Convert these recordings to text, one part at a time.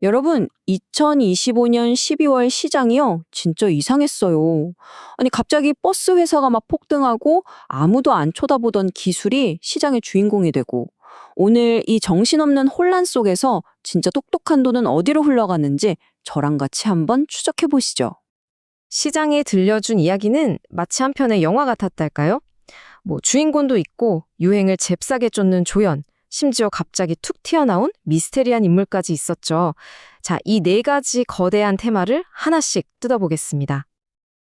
여러분, 2025년 12월 시장이요. 진짜 이상했어요. 아니, 갑자기 버스 회사가 막 폭등하고 아무도 안 쳐다보던 기술이 시장의 주인공이 되고 오늘 이 정신없는 혼란 속에서 진짜 똑똑한 돈은 어디로 흘러가는지 저랑 같이 한번 추적해 보시죠. 시장에 들려준 이야기는 마치 한 편의 영화 같았달까요? 뭐 주인공도 있고 유행을 잽싸게 쫓는 조연, 심지어 갑자기 툭 튀어나온 미스테리한 인물까지 있었죠. 자, 이 네 가지 거대한 테마를 하나씩 뜯어보겠습니다.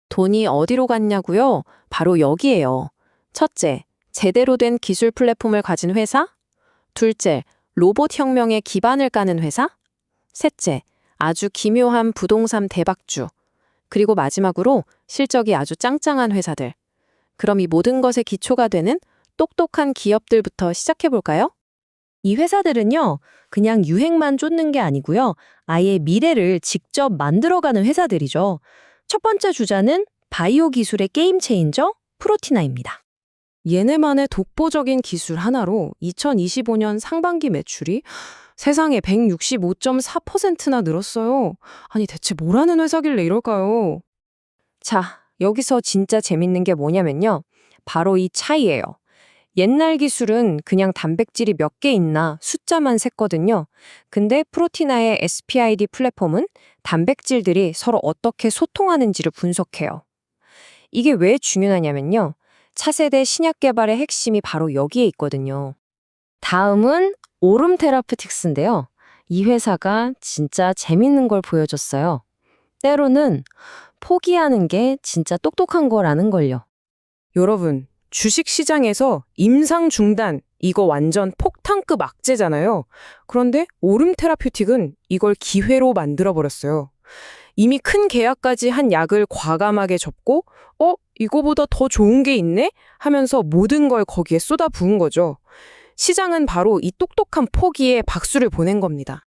돈이 어디로 갔냐고요? 바로 여기에요. 첫째, 제대로 된 기술 플랫폼을 가진 회사? 둘째, 로봇 혁명의 기반을 까는 회사? 셋째, 아주 기묘한 부동산 대박주. 그리고 마지막으로 실적이 아주 짱짱한 회사들. 그럼 이 모든 것의 기초가 되는 똑똑한 기업들부터 시작해 볼까요? 이 회사들은요, 그냥 유행만 쫓는 게 아니고요, 아예 미래를 직접 만들어가는 회사들이죠. 첫 번째 주자는 바이오 기술의 게임 체인저 프로티나입니다. 얘네만의 독보적인 기술 하나로 2025년 상반기 매출이 세상에 165.4%나 늘었어요. 아니 대체 뭐라는 회사길래 이럴까요? 자, 여기서 진짜 재밌는 게 뭐냐면요. 바로 이 차이예요. 옛날 기술은 그냥 단백질이 몇 개 있나 숫자만 셌거든요. 근데 프로티나의 SPID 플랫폼은 단백질들이 서로 어떻게 소통하는지를 분석해요. 이게 왜 중요하냐면요. 차세대 신약 개발의 핵심이 바로 여기에 있거든요. 다음은 오름 테라피틱스인데요. 이 회사가 진짜 재밌는 걸 보여줬어요. 때로는 포기하는 게 진짜 똑똑한 거라는 걸요. 여러분, 주식 시장에서 임상 중단 이거 완전 폭탄급 악재잖아요. 그런데 오름 테라퓨틱은 이걸 기회로 만들어 버렸어요. 이미 큰 계약까지 한 약을 과감하게 접고 어, 이거보다 더 좋은 게 있네 하면서 모든 걸 거기에 쏟아 부은 거죠. 시장은 바로 이 똑똑한 포기에 박수를 보낸 겁니다.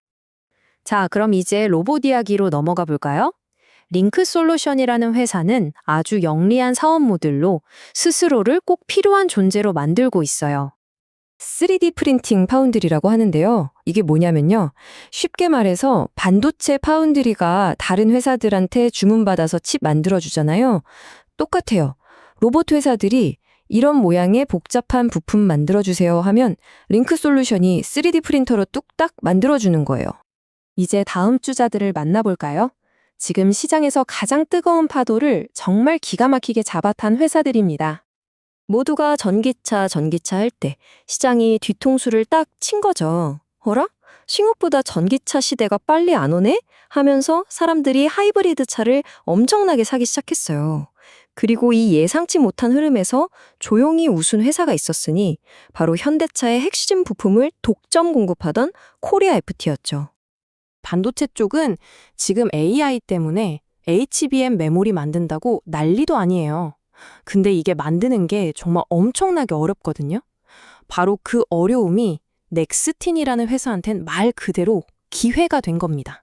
자, 그럼 이제 로봇 이야기로 넘어가 볼까요? 링크 솔루션이라는 회사는 아주 영리한 사업 모델로 스스로를 꼭 필요한 존재로 만들고 있어요. 3D 프린팅 파운드리라고 하는데요. 이게 뭐냐면요. 쉽게 말해서 반도체 파운드리가 다른 회사들한테 주문받아서 칩 만들어주잖아요. 똑같아요. 로봇 회사들이 이런 모양의 복잡한 부품 만들어주세요 하면 링크 솔루션이 3D 프린터로 뚝딱 만들어주는 거예요. 이제 다음 주자들을 만나볼까요? 지금 시장에서 가장 뜨거운 파도를 정말 기가 막히게 잡아탄 회사들입니다. 모두가 전기차, 전기차 할 때 시장이 뒤통수를 딱 친 거죠. 어라? 생각보다 전기차 시대가 빨리 안 오네? 하면서 사람들이 하이브리드 차를 엄청나게 사기 시작했어요. 그리고 이 예상치 못한 흐름에서 조용히 웃은 회사가 있었으니 바로 현대차의 핵심 부품을 독점 공급하던 코리아 FT였죠. 반도체 쪽은 지금 AI 때문에 HBM 메모리 만든다고 난리도 아니에요. 근데 이게 만드는 게 정말 엄청나게 어렵거든요. 바로 그 어려움이 넥스틴이라는 회사한텐 말 그대로 기회가 된 겁니다.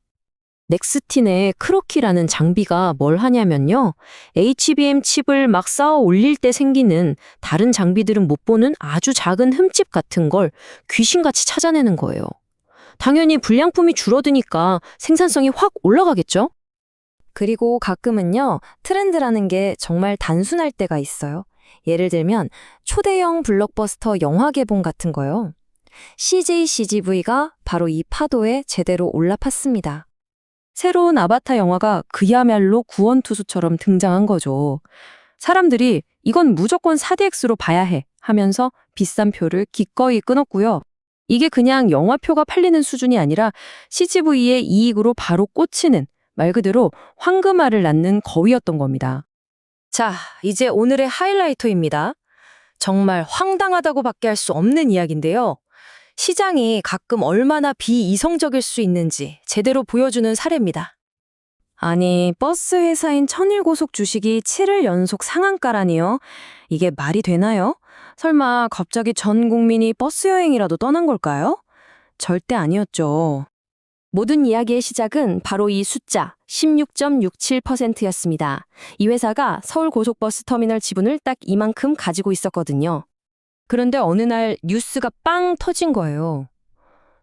넥스틴의 크로키라는 장비가 뭘 하냐면요. HBM 칩을 막 쌓아 올릴 때 생기는 다른 장비들은 못 보는 아주 작은 흠집 같은 걸 귀신같이 찾아내는 거예요. 당연히 불량품이 줄어드니까 생산성이 확 올라가겠죠? 그리고 가끔은요, 트렌드라는 게 정말 단순할 때가 있어요. 예를 들면, 초대형 블록버스터 영화 개봉 같은 거요. CJ CGV가 바로 이 파도에 제대로 올라팠습니다. 새로운 아바타 영화가 그야말로 구원투수처럼 등장한 거죠. 사람들이 이건 무조건 4DX로 봐야 해 하면서 비싼 표를 기꺼이 끊었고요. 이게 그냥 영화표가 팔리는 수준이 아니라 CGV의 이익으로 바로 꽂히는 말 그대로 황금알을 낳는 거위였던 겁니다. 자, 이제 오늘의 하이라이터입니다. 정말 황당하다고 밖에 할 수 없는 이야기인데요. 시장이 가끔 얼마나 비이성적일 수 있는지 제대로 보여주는 사례입니다. 아니, 버스 회사인 천일고속 주식이 7일 연속 상한가라니요? 이게 말이 되나요? 설마 갑자기 전 국민이 버스 여행이라도 떠난 걸까요? 절대 아니었죠. 모든 이야기의 시작은 바로 이 숫자 16.67%였습니다. 이 회사가 서울 고속버스 터미널 지분을 딱 이만큼 가지고 있었거든요. 그런데 어느 날 뉴스가 빵 터진 거예요.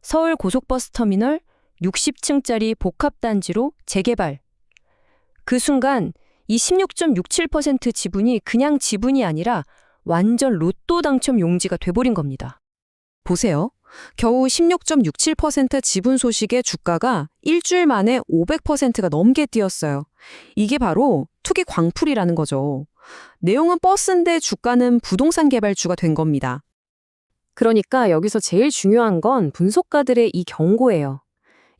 서울 고속버스 터미널 60층짜리 복합단지로 재개발. 그 순간 이 16.67% 지분이 그냥 지분이 아니라 완전 로또 당첨 용지가 돼버린 겁니다. 보세요. 겨우 16.67% 지분 소식에 주가가 일주일 만에 500%가 넘게 뛰었어요. 이게 바로 투기 광풀이라는 거죠. 내용은 버스인데 주가는 부동산 개발주가 된 겁니다. 그러니까 여기서 제일 중요한 건 분석가들의 이 경고예요.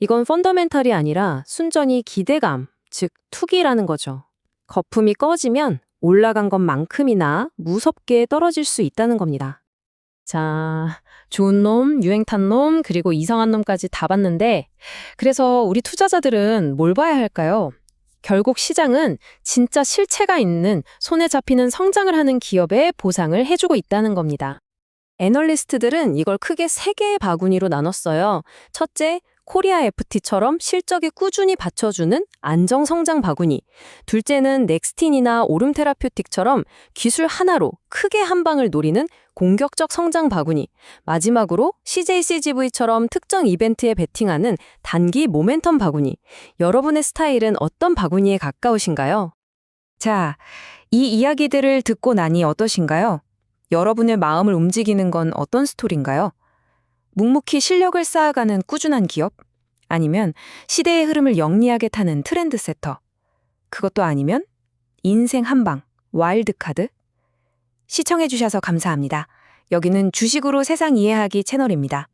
이건 펀더멘탈이 아니라 순전히 기대감, 즉 투기라는 거죠. 거품이 꺼지면 올라간 것만큼이나 무섭게 떨어질 수 있다는 겁니다. 자, 좋은 놈, 유행 탄 놈, 그리고 이상한 놈까지 다 봤는데, 그래서 우리 투자자들은 뭘 봐야 할까요? 결국 시장은 진짜 실체가 있는 손에 잡히는 성장을 하는 기업에 보상을 해주고 있다는 겁니다. 애널리스트들은 이걸 크게 세 개의 바구니로 나눴어요. 첫째, 코리아 FT처럼 실적에 꾸준히 받쳐주는 안정 성장 바구니. 둘째는 넥스틴이나 오름 테라퓨틱처럼 기술 하나로 크게 한 방을 노리는 공격적 성장 바구니. 마지막으로 CJCGV처럼 특정 이벤트에 베팅하는 단기 모멘텀 바구니. 여러분의 스타일은 어떤 바구니에 가까우신가요? 자, 이 이야기들을 듣고 나니 어떠신가요? 여러분의 마음을 움직이는 건 어떤 스토리인가요? 묵묵히 실력을 쌓아가는 꾸준한 기업? 아니면 시대의 흐름을 영리하게 타는 트렌드 세터? 그것도 아니면 인생 한방, 와일드 카드? 시청해주셔서 감사합니다. 여기는 주식으로 세상 이해하기 채널입니다.